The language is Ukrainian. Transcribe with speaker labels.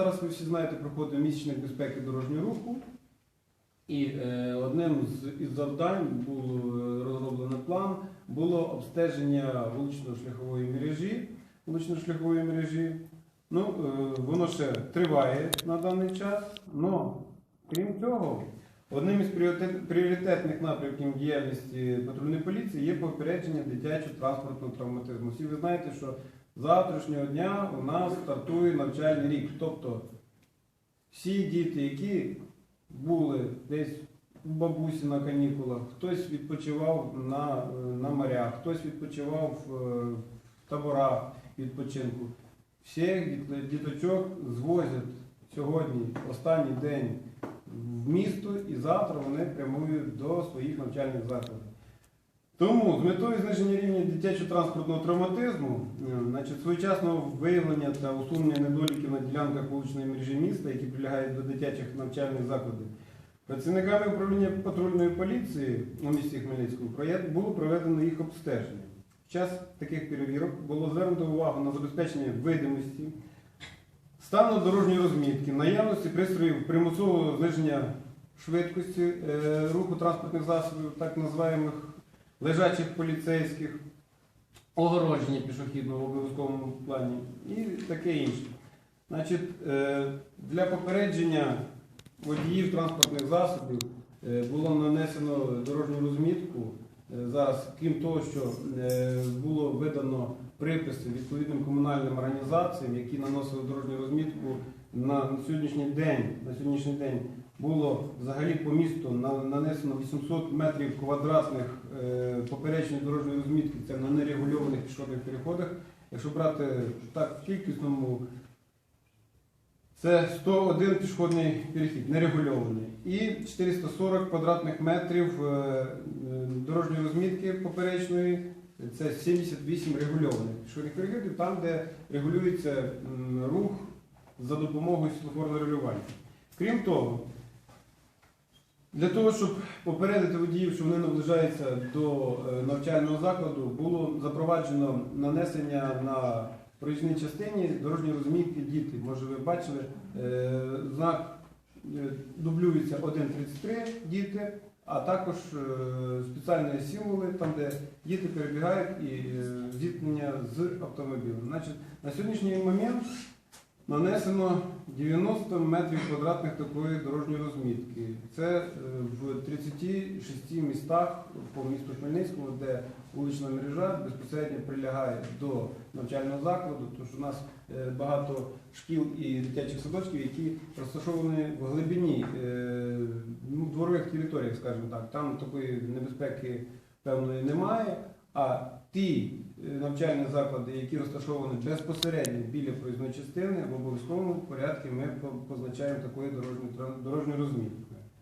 Speaker 1: зараз, ви всі знаєте, проходить місячник безпеки дорожнього руху. І е, одним з із завдань було е, розроблено план було обстеження вулично-шляхової мережі. Вулично-шляхової мережі. Ну, е, воно ще триває на даний час. Но, крім цього, одним із пріоритетних напрямків діяльності патрульної поліції є попередження дитячого транспортного травматизму. Всі ви знаєте, що завтрашнього дня у нас стартує навчальний рік. Тобто всі діти, які були десь у бабусі на канікулах, хтось відпочивав на, на морях, хтось відпочивав в, е, в таборах відпочинку. Всіх діточок звозять сьогодні, останній день в місто, і завтра вони прямують до своїх навчальних закладів. Тому з метою зниження рівня дитячого транспортного травматизму, е, значить, своєчасного виявлення та усунення недоліків на ділянках вуличної мережі міста, які прилягають до дитячих навчальних закладів, працівниками управління патрульної поліції у місті Хмельницькому було проведено їх обстеження. В час таких перевірок було звернуто увагу на забезпечення видимості, стану дорожньої розмітки, наявності пристроїв примусового зниження швидкості е, руху транспортних засобів, так називаємих лежачих поліцейських, огородження пішохідного в обов'язковому плані і таке інше. Значить, е, для попередження водіїв транспортних засобів е, було нанесено дорожню розмітку. Е, Зараз, крім того, що було видано приписи відповідним комунальним організаціям, які наносили дорожню розмітку на, сьогоднішній день. На сьогоднішній день було взагалі по місту на- нанесено 800 метрів квадратних е, поперечної дорожньої розмітки. Це на нерегульованих пішохідних переходах. Якщо брати так в кількісному, це 101 пішохідний перехід, нерегульований. І 440 квадратних метрів е, е, дорожньої розмітки поперечної. Це 78 регульованих пішохідних переходів, там, де регулюється рух за допомогою світлофорного регулювання. Крім того, для того, щоб попередити водіїв, що вони наближаються до е, навчального закладу, було запроваджено нанесення на проїзній частині дорожньої розмітки діти. Може, ви бачили, е, знак е, дублюється 1.33 діти, а також спеціальні символи, там, де діти перебігають і зіткнення з автомобілем. Значить, на сьогоднішній момент нанесено 90 метрів квадратних такої дорожньої розмітки. Це е, в 36 містах по місту Хмельницькому, де вулична мережа безпосередньо прилягає до навчального закладу, тому що у нас е, багато шкіл і дитячих садочків, які розташовані в глибині е, ну, дворових територіях, скажімо так. Там такої небезпеки певної немає. А ті е, навчальні заклади, які розташовані безпосередньо біля проїзної частини, в обов'язковому порядку ми позначаємо такою дорожньою, дорожньою.